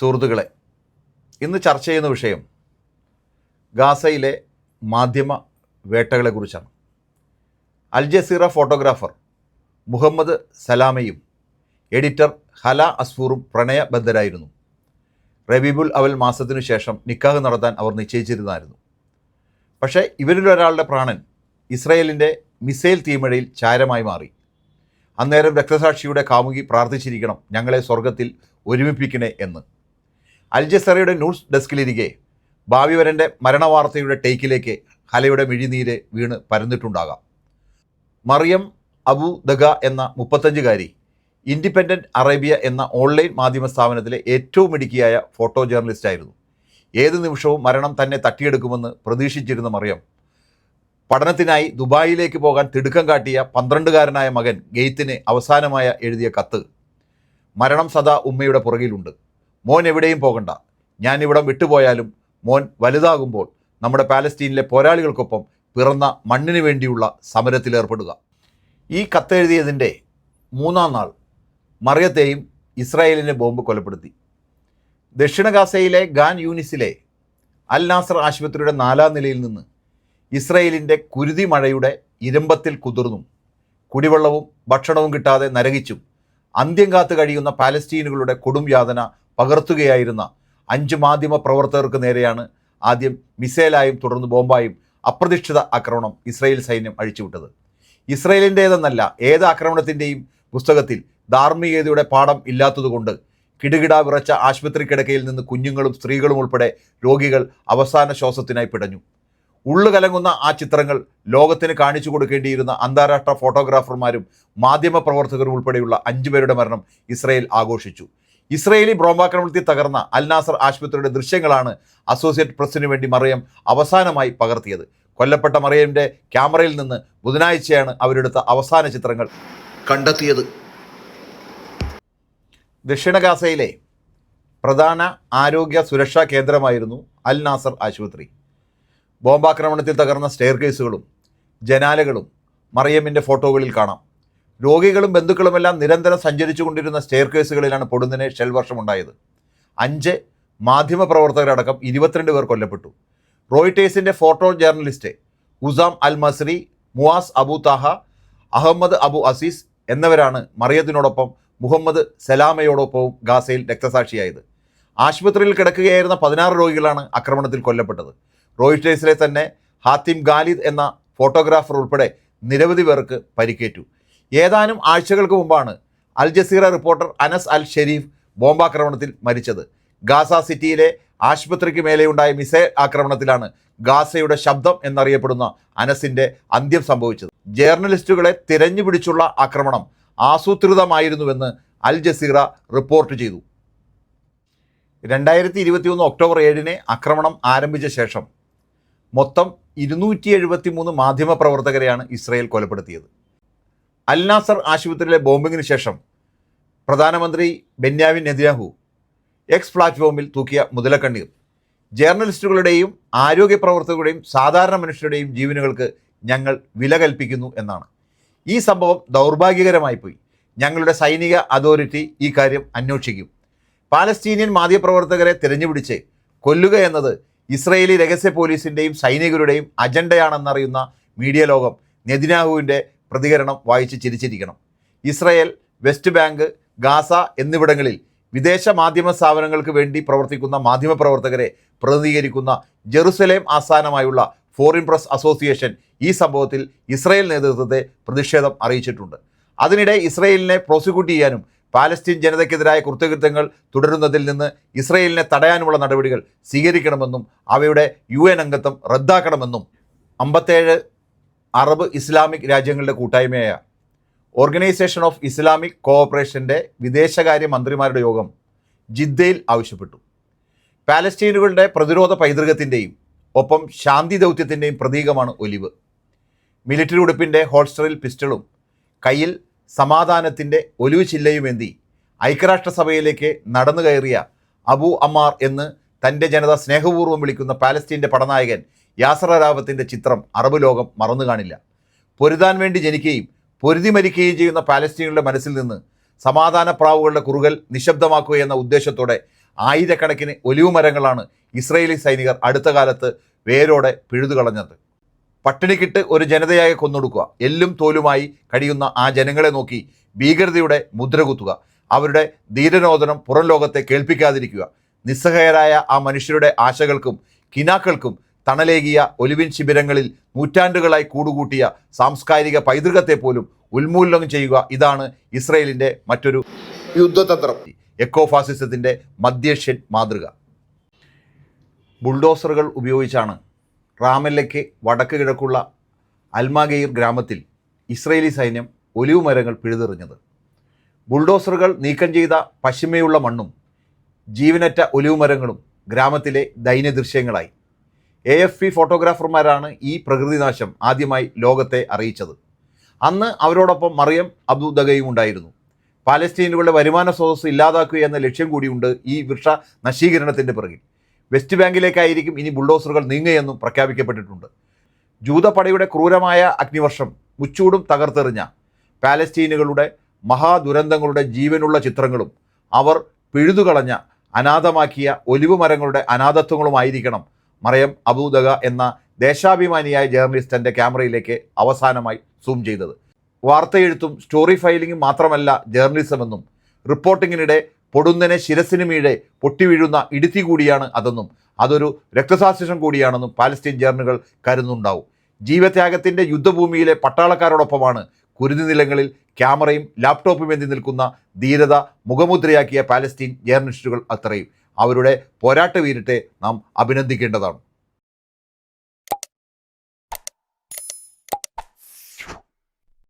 സുഹൃത്തുക്കളെ ഇന്ന് ചർച്ച ചെയ്യുന്ന വിഷയം ഗാസയിലെ മാധ്യമ വേട്ടകളെക്കുറിച്ചാണ്. അൽ ജസീറ ഫോട്ടോഗ്രാഫർ മുഹമ്മദ് സലാമയും എഡിറ്റർ ഹല അസ്ഫൂറും പ്രണയബദ്ധരായിരുന്നു. റബീബുൽ അവൽ മാസത്തിനു ശേഷം നിക്കാഹ് നടത്താൻ അവർ നിശ്ചയിച്ചിരുന്നായിരുന്നു പക്ഷേ ഇവരിൽ ഒരാളുടെ പ്രാണൻ ഇസ്രയേലിന്റെ മിസൈൽ തീമഴയിൽ ചാരമായി മാറി. അന്നേരം രക്തസാക്ഷിയുടെ കാമുകി പ്രാർത്ഥിച്ചിരിക്കണം ഞങ്ങളെ സ്വർഗത്തിൽ ഒരുമിപ്പിക്കണേ എന്ന്. അൽ ജസറയുടെ ന്യൂസ് ഡെസ്കിലിരിക്കെ. ഭാവിവരന്റെ മരണവാർത്തയുടെ ടേക്കിലേക്ക് ഹലയുടെ മിഴിനീര് വീണ് പരന്നിട്ടുണ്ടാകാം. മറിയം അബു ദഗ എന്ന മുപ്പത്തഞ്ചുകാരി ഇൻഡിപെൻഡന്റ് അറേബ്യ എന്ന ഓൺലൈൻ മാധ്യമ സ്ഥാപനത്തിലെ ഏറ്റവും മിടുക്കിയായ ഫോട്ടോ ജേർണലിസ്റ്റായിരുന്നു ഏത് നിമിഷവും മരണം തന്നെ തട്ടിയെടുക്കുമെന്ന് പ്രതീക്ഷിച്ചിരുന്ന മറിയം പഠനത്തിനായി ദുബായിലേക്ക് പോകാൻ തിടുക്കം കാട്ടിയ പന്ത്രണ്ടുകാരനായ മകൻ ഗെയ്ത്തിന് അവസാനമായ എഴുതിയ കത്ത്. മരണം സദാ ഉമ്മയുടെ പുറകിലുണ്ട്. മോൻ എവിടെയും പോകണ്ട. ഞാൻ ഇവിടം വിട്ടുപോയാലും മോൻ വലുതാകുമ്പോൾ നമ്മുടെ പാലസ്തീനിലെ പോരാളികൾക്കൊപ്പം പിറന്ന മണ്ണിന് വേണ്ടിയുള്ള സമരത്തിലേർപ്പെടുക ഈ കത്തെഴുതിയതിന്റെ മൂന്നാം നാൾ മറിയത്തെയും ഇസ്രായേലിനെ ബോംബ് കൊലപ്പെടുത്തി. ദക്ഷിണ ഗാസയിലെ ഗാൻ യൂനിസിലെ അൽ നാസർ ആശുപത്രിയുടെ നാലാം നിലയിൽ നിന്ന് ഇസ്രയേലിന്റെ കുരുതി മഴയുടെ ഇരമ്പത്തിൽ കുതിർന്നും കുടിവെള്ളവും ഭക്ഷണവും കിട്ടാതെ നരകിച്ചും അന്ത്യം കാത്തു കഴിയുന്ന പാലസ്തീനുകളുടെ കൊടും യാതന പകർത്തുകയായിരുന്ന അഞ്ച് മാധ്യമ പ്രവർത്തകർക്ക് നേരെയാണ് ആദ്യം മിസൈലായും തുടർന്ന് ബോംബായും അപ്രതീക്ഷിത ആക്രമണം ഇസ്രായേൽ സൈന്യം അഴിച്ചുവിട്ടത്. ഇസ്രയേലിന്റേതെന്നല്ല ഏത് ആക്രമണത്തിന്റെയും പുസ്തകത്തിൽ ധാർമ്മികതയുടെ പാഠം ഇല്ലാത്തതുകൊണ്ട് കിടുകിട വിറച്ച ആശുപത്രി കിടക്കയിൽ നിന്ന് കുഞ്ഞുങ്ങളും സ്ത്രീകളും ഉൾപ്പെടെ രോഗികൾ അവസാന ശ്വാസത്തിനായി പിടഞ്ഞു. ഉള്ളുകലങ്ങുന്ന ആ ചിത്രങ്ങൾ ലോകത്തിന് കാണിച്ചു കൊടുക്കേണ്ടിയിരുന്ന അന്താരാഷ്ട്ര ഫോട്ടോഗ്രാഫർമാരും മാധ്യമപ്രവർത്തകരും ഉൾപ്പെടെയുള്ള അഞ്ചുപേരുടെ മരണം ഇസ്രയേൽ ആഘോഷിച്ചു. ഇസ്രയേലി ബ്രോംബാക്രമണത്തിൽ തകർന്ന അൽനാസർ ആശുപത്രിയുടെ ദൃശ്യങ്ങളാണ് അസോസിയേറ്റ് പ്രസിന് വേണ്ടി മറിയം അവസാനമായി പകർത്തിയത്. കൊല്ലപ്പെട്ട മറിയമിന്റെ ക്യാമറയിൽ നിന്ന് ബുധനാഴ്ചയാണ് അവരെടുത്ത അവസാന ചിത്രങ്ങൾ കണ്ടെത്തിയത്. ദക്ഷിണ ഗാസയിലെ പ്രധാന ആരോഗ്യ സുരക്ഷാ കേന്ദ്രമായിരുന്നു അൽനാസർ ആശുപത്രി. ബോംബാക്രമണത്തിൽ തകർന്ന സ്റ്റെയർ കേസുകളും ജനാലകളും മറിയമ്മിന്റെ ഫോട്ടോകളിൽ കാണാം. രോഗികളും ബന്ധുക്കളുമെല്ലാം നിരന്തരം സഞ്ചരിച്ചു കൊണ്ടിരുന്ന സ്റ്റെയർ കേസുകളിലാണ് പൊടുന്നിനെ ഷെൽ വർഷമുണ്ടായത് അഞ്ച് മാധ്യമപ്രവർത്തകരടക്കം ഇരുപത്തിരണ്ട് പേർ കൊല്ലപ്പെട്ടു. റോയിട്ടേഴ്സിന്റെ photo journalist Hussam al Masri Moaz Abu Taha Ahmed Abu Aziz എന്നിവരാണ് മറിയത്തിനോടൊപ്പം മുഹമ്മദ് സലാമയോടൊപ്പവും ഗാസയിൽ രക്തസാക്ഷിയായത്. ആശുപത്രിയിൽ കിടക്കുകയായിരുന്ന പതിനാറ് രോഗികളാണ് ആക്രമണത്തിൽ കൊല്ലപ്പെട്ടത്. റോയിറ്റേഴ്സിലെ തന്നെ ഹാത്തിം ഗാലിദ് എന്ന ഫോട്ടോഗ്രാഫർ ഉൾപ്പെടെ നിരവധി പേർക്ക് പരിക്കേറ്റു. ഏതാനും ആഴ്ചകൾക്ക് മുമ്പാണ് Al Jazeera reporter Anas al Sharif ബോംബാക്രമണത്തിൽ മരിച്ചത്. ഗാസ സിറ്റിയിലെ ആശുപത്രിക്ക് മേലെയുണ്ടായ മിസൈൽ ആക്രമണത്തിലാണ് ഗാസയുടെ ശബ്ദം എന്നറിയപ്പെടുന്ന അനസിന്റെ അന്ത്യം സംഭവിച്ചത്. ജേർണലിസ്റ്റുകളെ തിരഞ്ഞുപിടിച്ചുള്ള ആക്രമണം ആസൂത്രിതമായിരുന്നുവെന്ന് അൽ ജസീറ റിപ്പോർട്ട് ചെയ്തു. രണ്ടായിരത്തി ഇരുപത്തിയൊന്ന് ഒക്ടോബർ ഏഴിന് ആക്രമണം ആരംഭിച്ച ശേഷം മൊത്തം ഇരുന്നൂറ്റി എഴുപത്തി മൂന്ന് മാധ്യമപ്രവർത്തകരെയാണ് ഇസ്രയേൽ കൊലപ്പെടുത്തിയത്. അൽ നാസർ ആശുപത്രിയിലെ ബോംബിങ്ങിന് ശേഷം പ്രധാനമന്ത്രി ബെന്യാമിൻ നെതിയാഹു എക്സ് പ്ലാറ്റ്ഫോമിൽ തൂക്കിയ മുതലക്കണ്ണീർ. ജേർണലിസ്റ്റുകളുടെയും ആരോഗ്യ പ്രവർത്തകരുടെയും സാധാരണ മനുഷ്യരുടെയും ജീവനുകൾക്ക് ഞങ്ങൾ വില കൽപ്പിക്കുന്നു എന്നാണ്. ഈ സംഭവം ദൗർഭാഗ്യകരമായി പോയി. ഞങ്ങളുടെ സൈനിക അതോറിറ്റി ഈ കാര്യം അന്വേഷിക്കും. പാലസ്തീനിയൻ മാധ്യമപ്രവർത്തകരെ തിരഞ്ഞുപിടിച്ച് കൊല്ലുക എന്നത് ഇസ്രയേലി രഹസ്യ പോലീസിന്റെയും സൈനികരുടെയും അജണ്ടയാണെന്നറിയുന്ന മീഡിയ ലോകം നെതിനാഹുവിന്റെ പ്രതികരണം വായിച്ച് ചിരിച്ചിരിക്കണം. ഇസ്രയേൽ വെസ്റ്റ് ബാങ്ക് ഗാസ എന്നിവിടങ്ങളിൽ വിദേശ മാധ്യമ സ്ഥാപനങ്ങൾക്ക് വേണ്ടി പ്രവർത്തിക്കുന്ന മാധ്യമപ്രവർത്തകരെ പ്രതിനിധീകരിക്കുന്ന ജെറുസലേം ആസ്ഥാനമായുള്ള ഫോറിൻ പ്രസ് അസോസിയേഷൻ ഈ സംഭവത്തിൽ ഇസ്രയേൽ നേതൃത്വത്തെ പ്രതിഷേധം അറിയിച്ചിട്ടുണ്ട്. അതിനിടെ ഇസ്രയേലിനെ പ്രോസിക്യൂട്ട് ചെയ്യാനും പാലസ്തീൻ ജനതയ്ക്കെതിരായ കുറ്റകൃത്യങ്ങൾ തുടരുന്നതിൽ നിന്ന് ഇസ്രയേലിനെ തടയാനുമുള്ള നടപടികൾ സ്വീകരിക്കണമെന്നും അവയുടെ യു അംഗത്വം റദ്ദാക്കണമെന്നും അമ്പത്തേഴ് അറബ് ഇസ്ലാമിക് രാജ്യങ്ങളുടെ കൂട്ടായ്മയായ ഓർഗനൈസേഷൻ ഓഫ് ഇസ്ലാമിക് കോഓപ്പറേഷന്റെ വിദേശകാര്യ മന്ത്രിമാരുടെ യോഗം ജിദ്ദയിൽ ആവശ്യപ്പെട്ടു. പാലസ്തീനുകളുടെ പ്രതിരോധ പൈതൃകത്തിന്റെയും ഒപ്പം ശാന്തി ദൗത്യത്തിന്റെയും പ്രതീകമാണ് ഒലിവ്. മിലിറ്ററി ഉടുപ്പിന്റെ ഹോൾസ്റ്ററിൽ പിസ്റ്റളും കയ്യിൽ സമാധാനത്തിന്റെ ഒലിവ് ചില്ലയുമേന്തി ഐക്യരാഷ്ട്രസഭയിലേക്ക് നടന്നു കയറിയ അബു അമ്മാർ എന്ന് തന്റെ ജനത സ്നേഹപൂർവം വിളിക്കുന്ന പാലസ്തീന്റെ പടനായകൻ യാസർ ചിത്രം അറബ് ലോകം മറന്നു കാണില്ല. പൊരുതാൻ വേണ്ടി ജനിക്കുകയും പൊരുതി മരിക്കുകയും ചെയ്യുന്ന പാലസ്തീനുകളുടെ മനസ്സിൽ നിന്ന് സമാധാന പ്രാവുകളുടെ കുറുകൽ നിശബ്ദമാക്കുക എന്ന ഉദ്ദേശത്തോടെ ആയിരക്കണക്കിന് ഒലിവ് മരങ്ങളാണ് ഇസ്രയേലി സൈനികർ അടുത്ത കാലത്ത് വേരോടെ പിഴുതുകളഞ്ഞത് പട്ടിണിക്കിട്ട് ഒരു ജനതയായി കൊന്നൊടുക്കുക. എല്ലും തോലുമായി കഴിയുന്ന ആ ജനങ്ങളെ നോക്കി ഭീകരതയുടെ മുദ്ര കുത്തുക. അവരുടെ ധീരനോദനം പുറം ലോകത്തെ കേൾപ്പിക്കാതിരിക്കുക. നിസ്സഹായരായ ആ മനുഷ്യരുടെ ആശകൾക്കും കിനാക്കൾക്കും തണലേകിയ ഒലിവിൻ ശിബിരങ്ങളിൽ നൂറ്റാണ്ടുകളായി കൂടുകൂട്ടിയ സാംസ്കാരിക പൈതൃകത്തെ പോലും ഉന്മൂലനം ചെയ്യുക ഇതാണ് ഇസ്രയേലിന്റെ മറ്റൊരു യുദ്ധതന്ത്രം. എക്കോ ഫാസിസത്തിന്റെ മധ്യേഷ്യൻ മാതൃക. ബുൾഡോസറുകൾ ഉപയോഗിച്ചാണ് റാമല്ലയ്ക്ക് വടക്ക് കിഴക്കുള്ള അൽമാഗെയിർ ഗ്രാമത്തിൽ ഇസ്രയേലി സൈന്യം ഒലിവ് മരങ്ങൾ പിഴുതെറിഞ്ഞത്. ബുൾഡോസറുകൾ നീക്കം ചെയ്ത പശ്ചിമയുള്ള മണ്ണും ജീവനറ്റ ഒലിവ് മരങ്ങളും ഗ്രാമത്തിലെ ദൈനദൃശ്യങ്ങളായി. എ എഫ് പി ഫോട്ടോഗ്രാഫർമാരാണ് ഈ പ്രകൃതിനാശം ആദ്യമായി ലോകത്തെ അറിയിച്ചത്. അന്ന് അവരോടൊപ്പം മറിയം അബ്ദുദഗയും ഉണ്ടായിരുന്നു. പാലസ്തീനുകളുടെ വരുമാന സ്രോതസ് ഇല്ലാതാക്കുക എന്ന ലക്ഷ്യം കൂടിയുണ്ട് ഈ വൃക്ഷ നശീകരണത്തിന്റെ പിറകിൽ. വെസ്റ്റ് ബാങ്കിലേക്കായിരിക്കും ഇനി ബുൾഡോസറുകൾ നീങ്ങുകയെന്നും പ്രഖ്യാപിക്കപ്പെട്ടിട്ടുണ്ട്. ജൂതപ്പടയുടെ ക്രൂരമായ അഗ്നിവർഷം മുച്ചൂടും തകർത്തെറിഞ്ഞ പാലസ്തീനുകളുടെ മഹാദുരന്തങ്ങളുടെ ജീവനുള്ള ചിത്രങ്ങളും അവർ പിഴുതുകളഞ്ഞ അനാഥമാക്കിയ ഒലിവ് മരങ്ങളുടെ അനാഥത്വങ്ങളുമായിരിക്കണം മറയം അബൂദഗ എന്ന ദേശാഭിമാനിയായ ജേർണലിസ്റ്റ് തന്റെ ക്യാമറയിലേക്ക് അവസാനമായി സൂം ചെയ്തത്. വാർത്തയെഴുത്തും സ്റ്റോറി ഫയലിംഗും മാത്രമല്ല ജേർണലിസമെന്നും റിപ്പോർട്ടിങ്ങിനിടെ പൊടുന്നനെ ശിരസിനു മീഴെ പൊട്ടിവീഴുന്ന ഇടുത്തി കൂടിയാണ് അതെന്നും അതൊരു രക്തസാക്ഷിഷം കൂടിയാണെന്നും പാലസ്തീൻ ജേർണലുകൾ കരുതുന്നുണ്ടാവും. ജീവത്യാഗത്തിന്റെ യുദ്ധഭൂമിയിലെ പട്ടാളക്കാരോടൊപ്പമാണ് കുരുതി നിലങ്ങളിൽ ക്യാമറയും ലാപ്ടോപ്പും എന്തി നിൽക്കുന്ന ധീരത മുഖമുദ്രയാക്കിയ പാലസ്തീൻ ജേർണലിസ്റ്റുകൾ അത്രയും. അവരുടെ പോരാട്ട വീരത്തെ നാം അഭിനന്ദിക്കേണ്ടതാണ്.